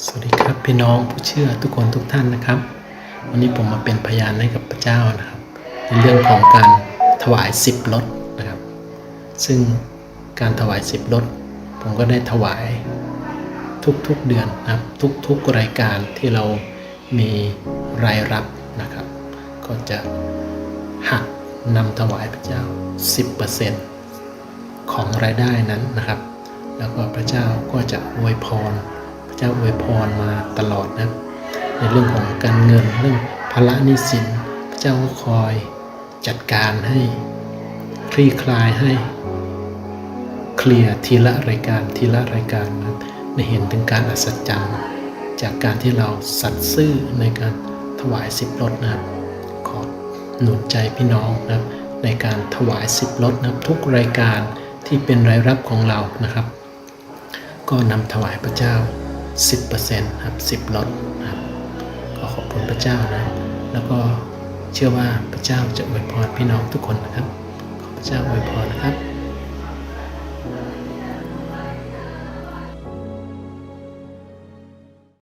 สวัสดีครับพี่น้องผู้เชื่อทุกคนทุกท่านนะครับ วันนี้ผมมาเป็นพยานให้กับพระเจ้านะครับ ในเรื่องของการถวายสิบรถนะครับ ซึ่งการถวายสิบรถผมก็ได้ถวายทุกๆเดือนนะครับทุกๆรายการที่เรามีรายรับนะครับ ก็จะหักนำถวายพระเจ้า 10%ของรายได้นั้นนะครับ แล้วก็พระเจ้าก็จะอวยพร จ้าอวยพรมาตลอดนะในเรื่องของการเงินเรื่องภาระหนี้สิน พระเจ้าก็คอยจัดการให้คลี่คลายให้เคลียร์ทีละรายการทีละรายการนะครับได้เห็นถึงการอัศจรรย์จากการที่เราสัตย์ซื่อในการถวายสิบรถนะครับขอหนุนใจพี่น้องนะครับในการถวายสิบรถนะทุกรายการที่เป็นรายรับของเรานะครับ ก็นำถวายพระเจ้า 10%ครับ10ลดครับก็ขอบคุณพระเจ้านะ แล้วก็เชื่อว่าพระเจ้าจะอวยพรพี่น้องทุกคนนะครับ ขอพระเจ้าอวยพรนะครับ